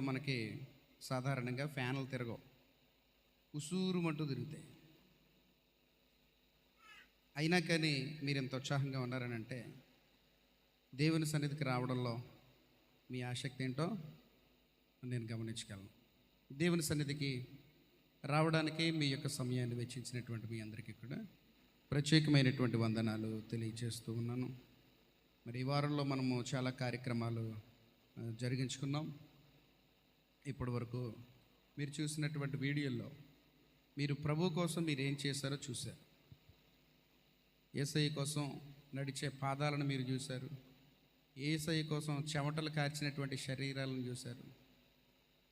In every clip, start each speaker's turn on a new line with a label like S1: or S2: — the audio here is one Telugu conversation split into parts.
S1: వాతావరణంలో మనకి సాధారణంగా ఫ్యాన్లు తిరగవు. ఉసూరుమంటూ తిరుగుతాయి. అయినా కానీ మీరు ఎంత ఉత్సాహంగా ఉన్నారని అంటే దేవుని సన్నిధికి రావడంలో మీ ఆసక్తి ఏంటో నేను గమనించగలను. దేవుని సన్నిధికి రావడానికి మీ యొక్క సమయాన్ని వెచ్చించినటువంటి మీ అందరికీ కూడా ప్రత్యేకమైనటువంటి వందనాలు తెలియజేస్తూ ఉన్నాను. మరి ఈ వారంలో మనము చాలా కార్యక్రమాలు జరిగించుకున్నాం. ఇప్పటి వరకు మీరు చూసినటువంటి వీడియోల్లో మీరు ప్రభు కోసం మీరు ఏం చేశారో చూశారు. ఏసఐ కోసం నడిచే పాదాలను మీరు చూశారు. ఏసఐ కోసం చెమటలు కార్చినటువంటి శరీరాలను చూశారు.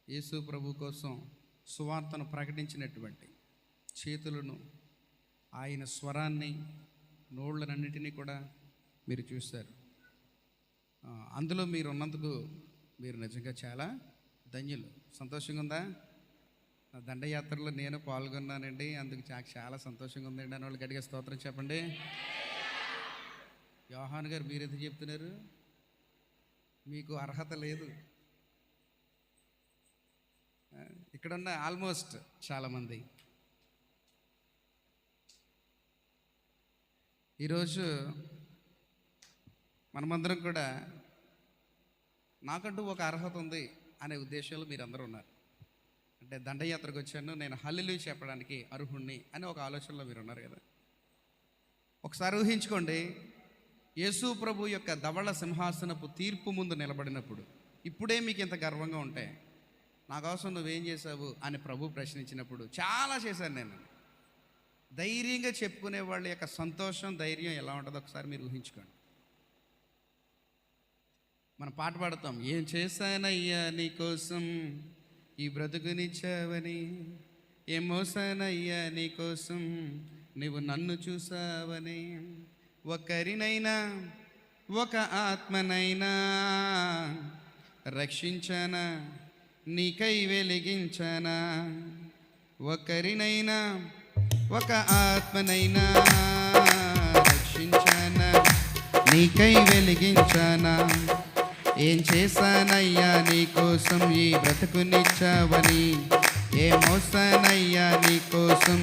S1: యేసు ప్రభు కోసం సువార్తను ప్రకటించినటువంటి చేతులను ఆయన స్వరాన్ని నోళ్ళనన్నిటినీ కూడా మీరు చూశారు. అందులో మీరు ఉన్నందుకు మీరు నిజంగా చాలా ధన్యులు. సంతోషంగా ఉందా? దండయాత్రలో నేను పాల్గొన్నానండి. అందుకు నాకు చాలా సంతోషంగా ఉందండి. అని వాళ్ళు గట్టిగా స్తోత్రం చెప్పండి. యోహాన్ గారు మీరు ఎందుకు చెప్తున్నారు? మీకు అర్హత లేదు. ఇక్కడున్న ఆల్మోస్ట్ చాలామంది. ఈరోజు మనమందరం కూడా నాకంటూ ఒక అర్హత ఉంది. అనే ఉద్దేశంలో మీరందరూ ఉన్నారు. అంటే దండయాత్రకు వచ్చాను. నేను హల్లులు చెప్పడానికి అర్హుణ్ణి అని ఒక ఆలోచనలో మీరు ఉన్నారు కదా. ఒకసారి ఊహించుకోండి. యేసు ప్రభు యొక్క ధవళ సింహాసనపు తీర్పు ముందు నిలబడినప్పుడు ఇప్పుడే మీకు ఇంత గర్వంగా ఉంటే నా కోసం నువ్వేం చేసావు అని ప్రభు ప్రశ్నించినప్పుడు చాలా చేశాను నేను. ధైర్యంగా చెప్పుకునే వాళ్ళ యొక్క సంతోషం ధైర్యం ఎలా ఉంటుందో ఒకసారి మీరు ఊహించుకోండి. మనం పాట పాడతాం. ఏం చేశానయ్యా నీకోసం ఈ బ్రతుకునిచ్చావని ఏం మోసానయ్యా నీకోసం నువ్వు నన్ను చూసావని. ఒకరినైనా ఒక ఆత్మనైనా రక్షించనా? నీకై వెలిగించనా? ఒకరినైనా ఒక ఆత్మనైనా రక్షించనా? నీకై వెలిగించనా? ఏం చేశానయ్యా నీకోసం ఈ బ్రతుకునిచ్చావని? ఏ మోసానయ్యా నీకోసం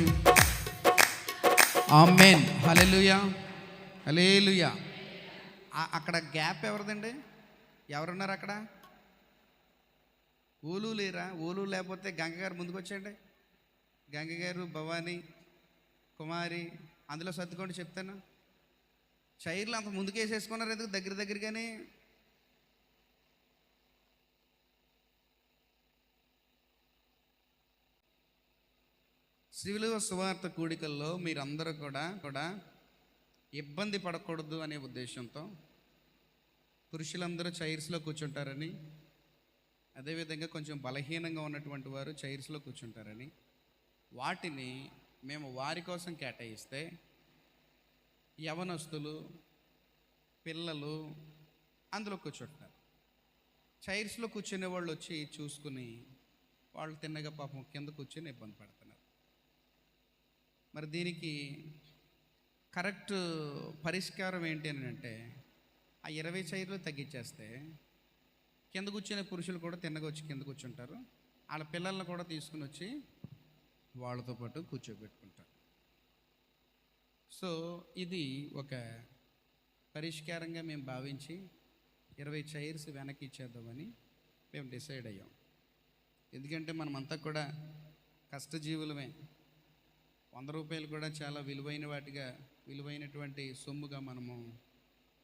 S1: ఆమెన్. హలెలుయా హలేలుయా అక్కడ గ్యాప్ ఎవరిదండి? ఎవరున్నారు అక్కడ? ఊలు లేరా? ఊలు లేకపోతే గంగగారు ముందుకు వచ్చేయండి గంగగారు భవానీ కుమారి అందులో సర్దుకోండి చెప్తాను. చైర్లు అంత ముందుకు వేసేసుకున్నారు ఎందుకు? దగ్గర దగ్గరగానే శివులువ సువార్త కూడికల్లో మీరందరూ కూడా కూడా ఇబ్బంది పడకూడదు అనే ఉద్దేశంతో పురుషులందరూ చైర్స్లో కూర్చుంటారని అదేవిధంగా కొంచెం బలహీనంగా ఉన్నటువంటి వారు చైర్స్లో కూర్చుంటారని వాటిని మేము వారి కోసం కేటాయిస్తే యవనస్తులు పిల్లలు అందులో కూర్చుంటారు. చైర్స్లో కూర్చునే వాళ్ళు వచ్చి చూసుకుని వాళ్ళు తిన్నగా పాపం కింద కూర్చొని ఇబ్బంది పడతారు. మరి దీనికి కరెక్ట్ పరిష్కారం ఏంటి అని అంటే ఆ ఇరవై చైర్లు తగ్గించేస్తే కింద కూర్చునే పురుషులు కూడా తిన్నగొచ్చి కింద కూర్చుంటారు. వాళ్ళ పిల్లల్ని కూడా తీసుకుని వచ్చి వాళ్ళతో పాటు కూర్చోబెట్టుకుంటారు. సో ఇది ఒక పరిష్కారంగా మేము భావించి ఇరవై చైర్స్ వెనక్కి ఇచ్చేద్దామని మేము డిసైడ్ అయ్యాం. ఎందుకంటే మనమంతా కూడా కష్టజీవులమే. వంద రూపాయలు కూడా చాలా విలువైన వాటిగా విలువైనటువంటి సొమ్ముగా మనము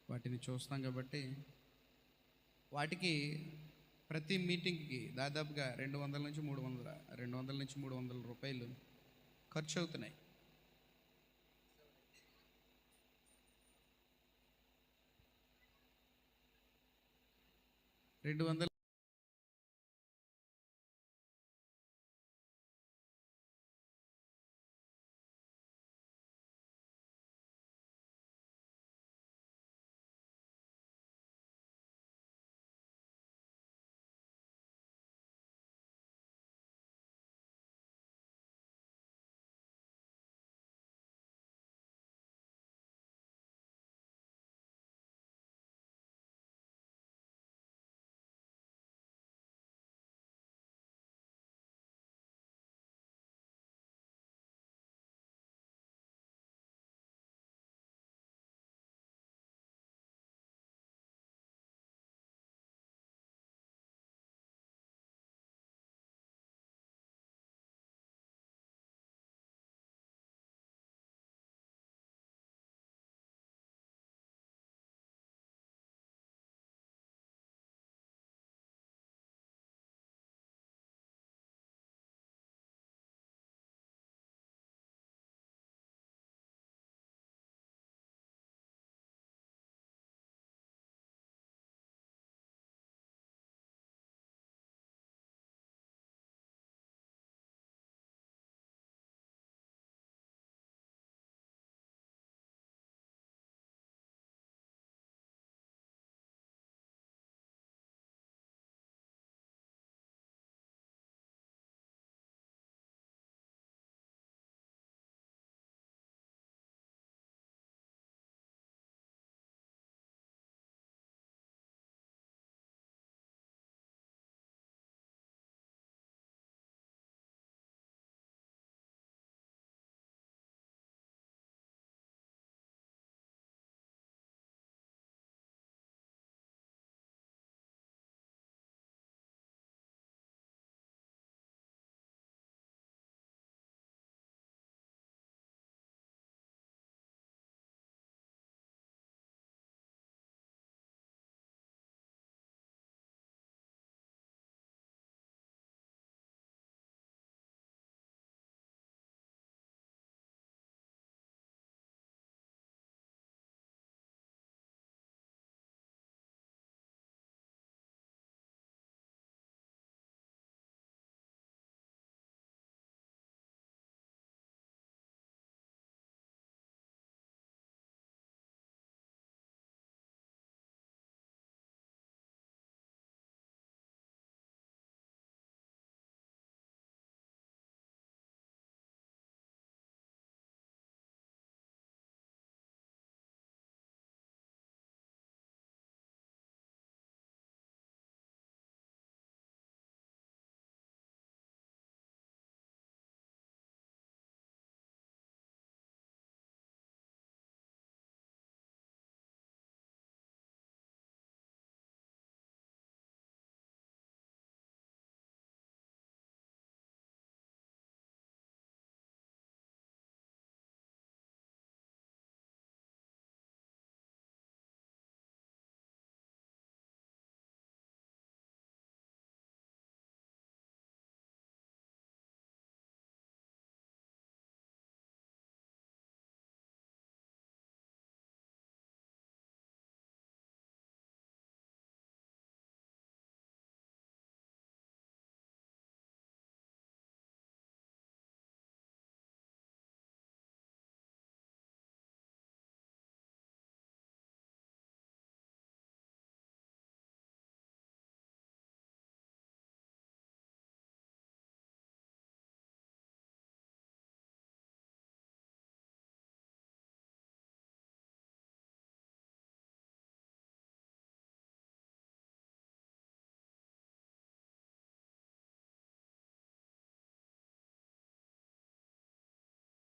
S1: వాటిని చూస్తాం కాబట్టి వాటికి ప్రతి మీటింగ్కి దాదాపుగా రెండు వందల నుంచి మూడు వందల రెండు వందల నుంచి మూడు వందల రూపాయలు ఖర్చు అవుతున్నాయి. రెండు వందల